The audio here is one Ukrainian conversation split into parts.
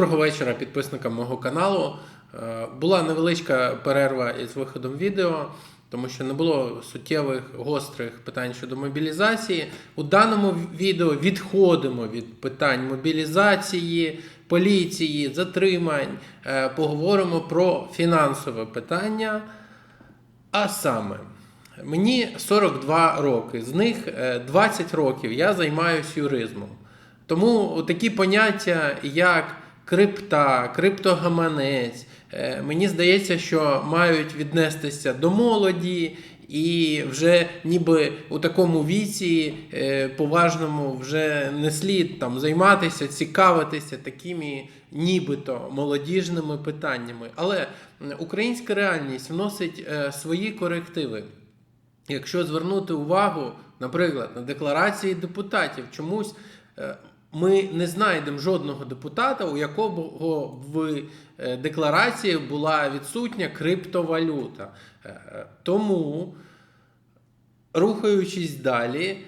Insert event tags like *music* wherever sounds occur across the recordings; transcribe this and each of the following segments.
Доброго вечора підписникам мого каналу. Е, Була невеличка перерва із виходом відео, тому що не було суттєвих гострих питань щодо мобілізації. У даному відео відходимо від питань мобілізації, поліції, затримань. Е, Поговоримо про фінансове питання. А саме, мені 42 роки, з них е, 20 років я займаюся юризмом. Тому такі поняття, як крипта, криптогаманець, е, мені здається, що мають віднестися до молоді. І вже ніби у такому віці е, поважному вже не слід там займатися, цікавитися такими нібито молодіжними питаннями. Але українська реальність вносить е, свої корективи. Якщо звернути увагу, наприклад, на декларації депутатів, чомусь ми не знайдемо жодного депутата, у якого в е, декларації була відсутня криптовалюта. Е, е, Тому, рухаючись далі,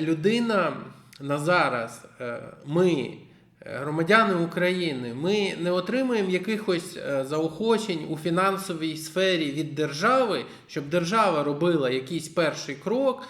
людина на зараз, ми, громадяни України, ми не отримуємо якихось заохочень у фінансовій сфері від держави, щоб держава робила якийсь перший крок,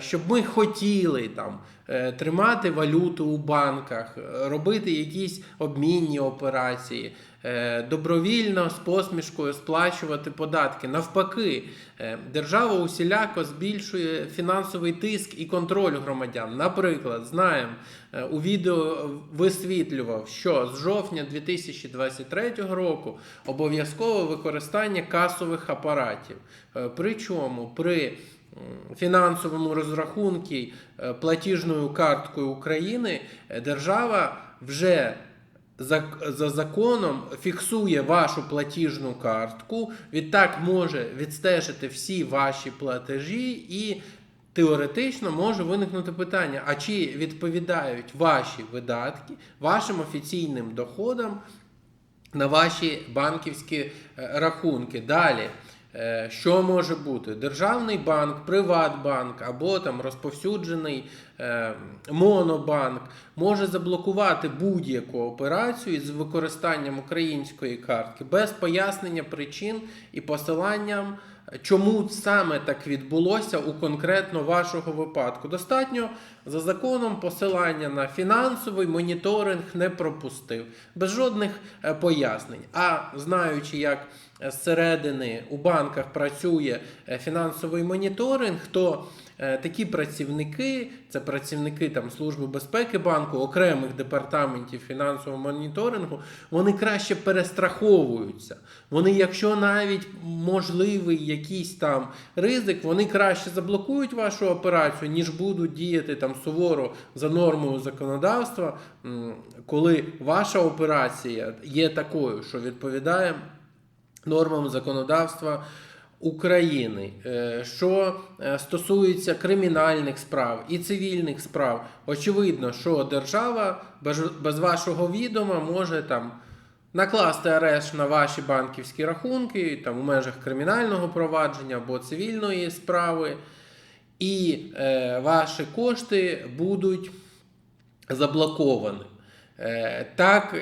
щоб ми хотіли там е, тримати валюту у банках, е, робити якісь обмінні операції, е, добровільно з посмішкою сплачувати податки. Навпаки, е, держава усіляко збільшує фінансовий тиск і контроль громадян. Наприклад, знаємо, е, у відео висвітлював, що з жовтня 2023 року обов'язкове використання касових апаратів. Е, Причому при фінансовому розрахунку е, платіжною карткою України е, держава вже за, за законом фіксує вашу платіжну картку, відтак може відстежити всі ваші платежі і теоретично може виникнути питання: а чи відповідають ваші видатки вашим офіційним доходам на ваші банківські е, рахунки? Далі. Е, Що може бути? Державний банк, Приватбанк або там розповсюджений е, монобанк може заблокувати будь-яку операцію з використанням української картки без пояснення причин і посиланням, чому саме так відбулося у конкретно вашого випадку. Достатньо за законом посилання на фінансовий моніторинг не пропустив, без жодних е, пояснень. А знаючи, як е, зсередини у банках працює е, фінансовий моніторинг, то такі працівники, це працівники там Служби безпеки банку, окремих департаментів фінансового моніторингу, вони краще перестраховуються. Вони, якщо навіть можливий якийсь там ризик, вони краще заблокують вашу операцію, ніж будуть діяти там суворо за нормою законодавства, коли ваша операція є такою, що відповідає нормам законодавства України. Е, Що е, стосується кримінальних справ і цивільних справ, очевидно, що держава без вашого відома може там. Накласти арешт на ваші банківські рахунки там у межах кримінального провадження або цивільної справи, і е, ваші кошти будуть заблоковані. Е, Так,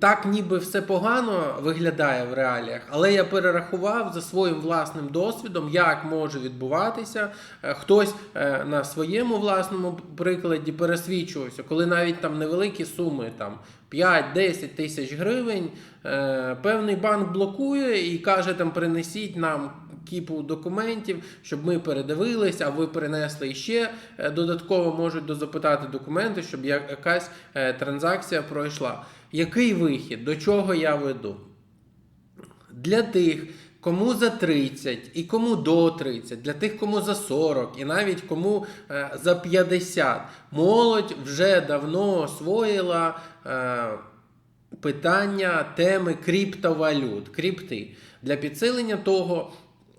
так ніби все погано виглядає в реаліях, але я перерахував за своїм власним досвідом, як може відбуватися. Е, Хтось е, на своєму власному прикладі пересвідчувався, коли навіть там невеликі суми, там 5-10 тисяч гривень, е, певний банк блокує і каже, там принесіть нам кіпу документів, щоб ми передивились, а ви принесли ще е, додатково можуть дозапитати документи, щоб якась е, транзакція пройшла. Який вихід? До чого я веду? Для тих, кому за 30 і кому до 30, для тих, кому за 40 і навіть кому е, за 50, молодь вже давно освоїла питання теми криптовалют, крипти. Для підсилення того.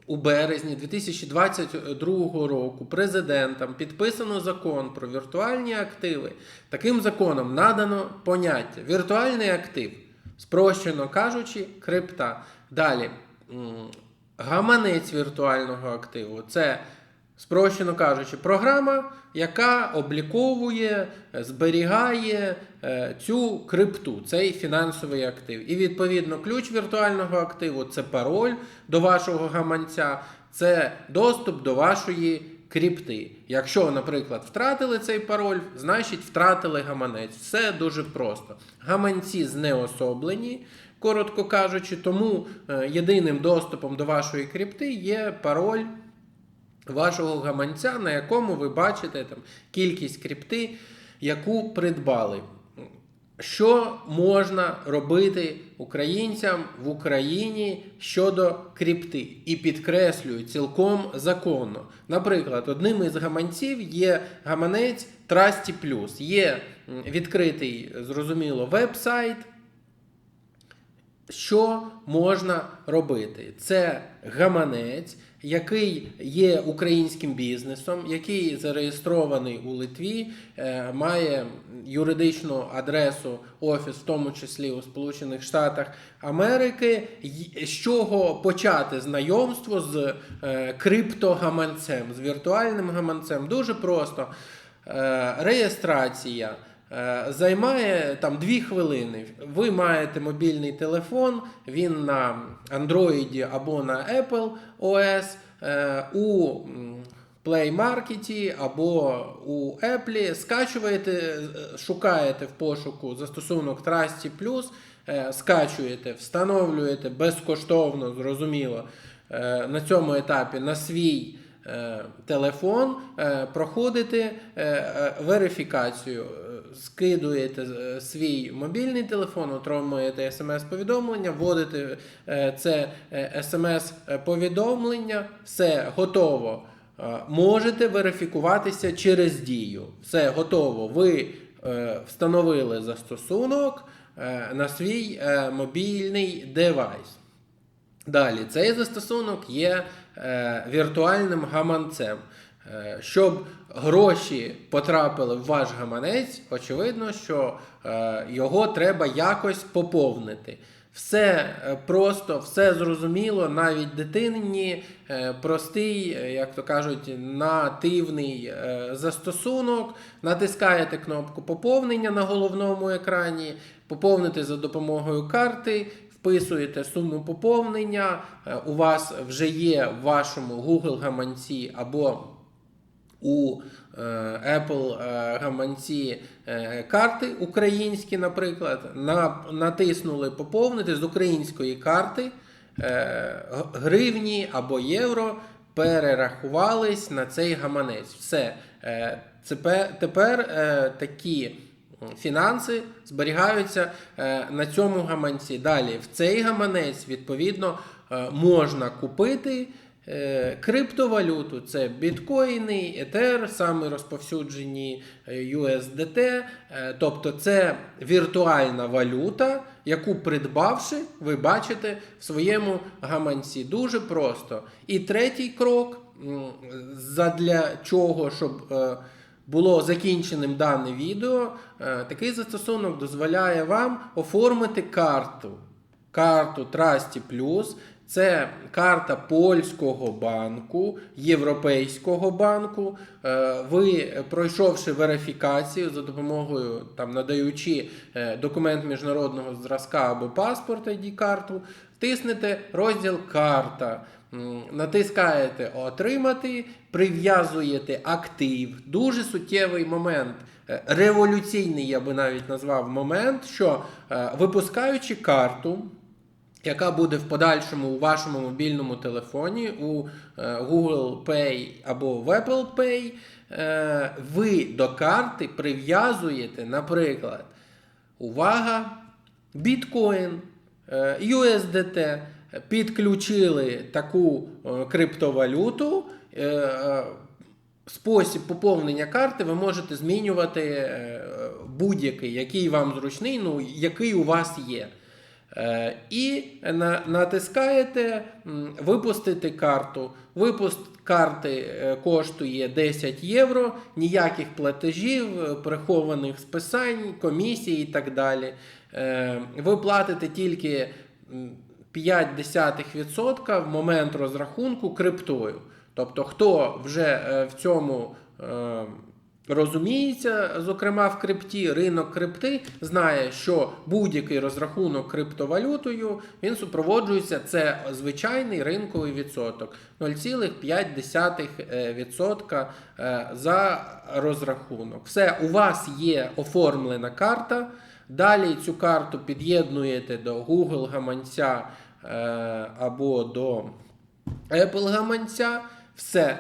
У березні 2022 року президентом підписано закон про віртуальні активи. Таким законом надано поняття віртуальний актив, спрощено кажучи, крипта. Далі гаманець віртуального активу це Спрощено кажучи, програма, яка обліковує, зберігає е, цю крипту, цей фінансовий актив. І відповідно ключ віртуального активу це пароль до вашого гаманця, це доступ до вашої крипти. Якщо, наприклад, втратили цей пароль, значить втратили гаманець. Все дуже просто. Гаманці знеособлені. Коротко кажучи, тому е, єдиним доступом до вашої крипти є пароль вашого гаманця, на якому ви бачите там, кількість крипти, яку придбали. Що можна робити українцям в Україні щодо крипти? І підкреслюю, цілком законно. Наприклад, одним із гаманців є гаманець Trusty Plus. Є відкритий, зрозуміло, веб-сайт, що можна робити? Це гаманець, який є українським бізнесом, який зареєстрований у Литві, е, має юридичну адресу, офіс, в тому числі у Сполучених Штатах Америки. З чого почати знайомство з е, криптогаманцем, з віртуальним гаманцем? Дуже просто. Е, Реєстрація. Е, Займає там 2 хвилини. Ви маєте мобільний телефон, він на Android або на Apple OS, е, у Play Market або у Apple, скачуєте, е, шукаєте в пошуку застосунок Trusty Plus, скачуєте, встановлюєте безкоштовно, зрозуміло, на цьому етапі на свій телефон, проходите верифікацію, скидуєте е, свій мобільний телефон, отримуєте смс-повідомлення, вводите е, це смс-повідомлення, все готово. Е, Можете верифікуватися через дію. Все готово. Ви е, встановили застосунок е, на свій е, мобільний девайс. Далі, цей застосунок є е, віртуальним гаманцем. Е, щоб гроші потрапили в ваш гаманець, очевидно, що е, його треба якось поповнити. Все е, просто, все зрозуміло, навіть дитині е, простий, як то кажуть, нативний застосунок. Натискаєте кнопку поповнення на головному екрані, поповнити за допомогою карти. Вписуєте суму поповнення, у вас вже є в вашому Google гаманці або у е, Apple е, гаманці е, карти українські, наприклад, натиснули поповнити з української карти гривні або євро перерахувались на цей гаманець. Все. Тепер, такі фінанси зберігаються на цьому гаманці. Далі в цей гаманець відповідно можна купити криптовалюту. Це біткоїни, етер, саме розповсюджені е, USDT. е, Тобто це віртуальна валюта, яку придбавши, ви бачите в своєму гаманці. Дуже просто. І третій крок, задля чого, щоб. е, було закінченим дане відео, е, такий застосунок дозволяє вам оформити карту. Карту Trusty Plus. Це карта польського банку, європейського банку. Е, Ви, пройшовши верифікацію за допомогою, там, надаючи е, документ міжнародного зразка або паспорт ID карту, тиснете розділ Карта. Натискаєте Отримати, прив'язуєте актив. Дуже суттєвий момент, е, революційний, я би навіть назвав момент, що випускаючи карту, яка буде в подальшому у вашому мобільному телефоні, у е, Google Pay або в Apple Pay, е, ви до карти прив'язуєте, наприклад, увага, біткоін, е, USDT, підключили таку е, криптовалюту. е, е, Спосіб поповнення карти ви можете змінювати е, будь-який, який вам зручний, ну, який у вас є. Е, І натискаєте випустити карту. Випуск карти е, коштує 10 євро, ніяких платежів, е, прихованих списань, комісій і так далі. Ви платите тільки м, 0,5% в момент розрахунку криптою. Тобто, хто вже в цьому розуміється, зокрема в крипті, ринок крипти знає, що будь-який розрахунок криптовалютою він супроводжується. Це звичайний ринковий відсоток 0,5% е, за розрахунок. Все, у вас є оформлена карта. Далі цю карту під'єднуєте до Google гаманця е, або до Apple гаманця. Все.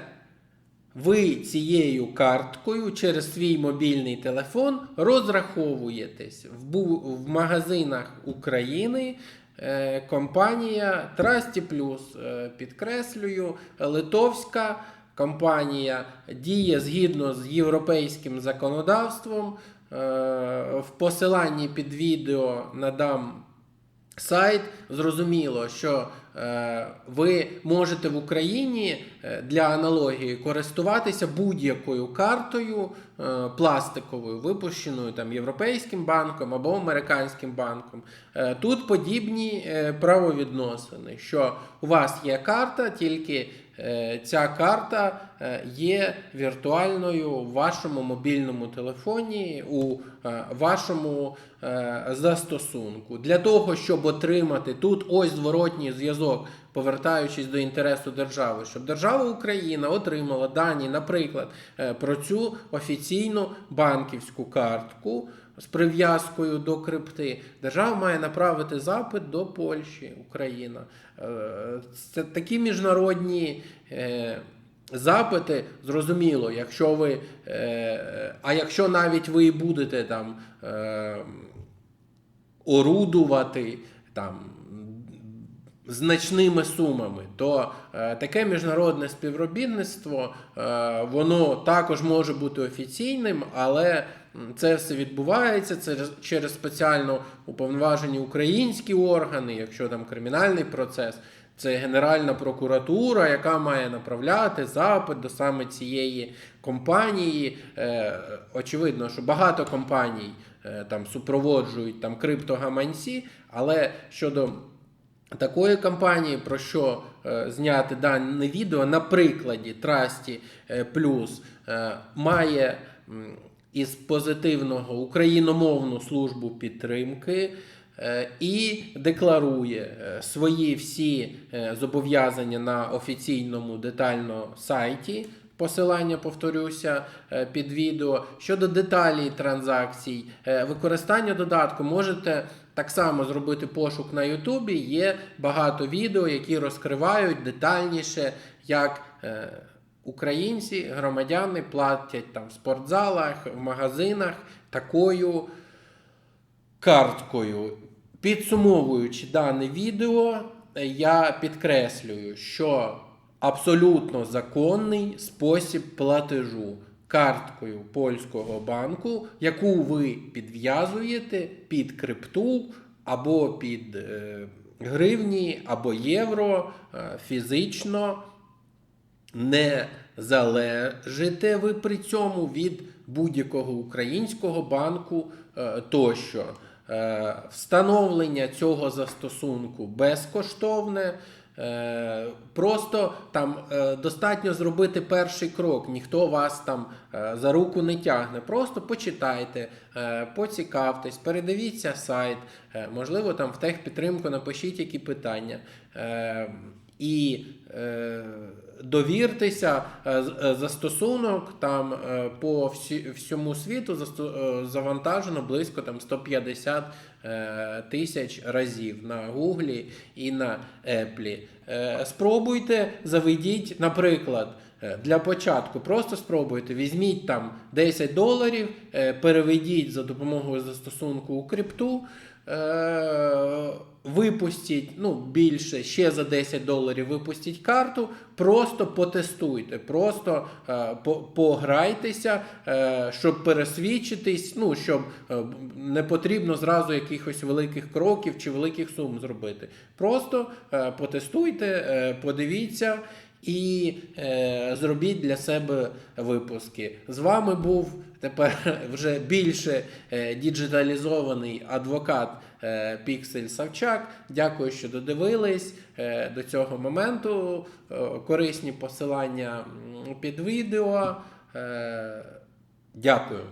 Ви цією карткою через свій мобільний телефон розраховуєтесь в, магазинах України. е, Компанія Trusty Plus, е, підкреслюю, литовська компанія діє згідно з європейським законодавством. Е, В посиланні під відео надам сайт. Зрозуміло, що е, ви можете в Україні е, для аналогії користуватися будь-якою картою е, пластиковою, випущеною там Європейським банком або американським банком. Тут подібні правовідносини, що у вас є карта, тільки ця карта е, є віртуальною в вашому мобільному телефоні, у е, вашому е, застосунку. Для того, щоб отримати тут ось зворотній зв'язок, повертаючись до інтересу держави, щоб держава Україна отримала дані, наприклад, е, про цю офіційну банківську картку. З прив'язкою до крипти держава має направити запит до Польщі, Україна. Е, Це такі міжнародні е, запити, зрозуміло, якщо ви, е, а якщо навіть ви будете там орудувати там значними сумами, то е, таке міжнародне співробітництво е, воно також може бути офіційним, але це все відбувається це через спеціально уповноважені українські органи, якщо там кримінальний процес. Це Генеральна прокуратура, яка має направляти запит до саме цієї компанії. Е, очевидно, що багато компаній е, там супроводжують там криптогаманці, але щодо такої компанії, про що е, зняти дане відео, на прикладі Trusty е, Plus е, має із позитивного україномовну службу підтримки. І декларує свої всі зобов'язання на офіційному детально сайті. Посилання, повторюся, під відео. Щодо деталей транзакцій, використання додатку можете так само зробити пошук на Ютубі. Є багато відео, які розкривають детальніше, як е, українці, громадяни платять там в спортзалах, в магазинах такою карткою. Підсумовуючи дане відео, я підкреслюю, що абсолютно законний спосіб платежу карткою польського банку, яку ви підв'язуєте під крипту або під е, гривні, або євро е, фізично не залежите ви при цьому від будь-якого українського банку е, тощо. Встановлення цього застосунку безкоштовне. Е, Просто там е, достатньо зробити перший крок. Ніхто вас там е, за руку не тягне. Просто почитайте, поцікавтесь, передивіться сайт. Можливо, там в техпідтримку напишіть які питання. І довіртеся, е, е, застосунок там е, по всі, всьому світу завантажено близько там 150 е, тисяч разів на Гуглі і на Apple. Е, Спробуйте, заведіть, наприклад. Для початку просто спробуйте, візьміть там 10 доларів, переведіть за допомогою застосунку у крипту, випустіть ну, більше ще за 10 доларів випустіть карту, просто потестуйте, просто е, по- пограйтеся, е, щоб пересвідчитись, ну, щоб е, не потрібно зразу якихось великих кроків чи великих сум зробити. Просто е, потестуйте, е, подивіться і е, зробіть для себе випуски. З вами був тепер *laughs* вже більше е, діджиталізований адвокат е, Піксель Савчак. Дякую, що додивились е, до цього моменту. Корисні посилання під відео. Дякую.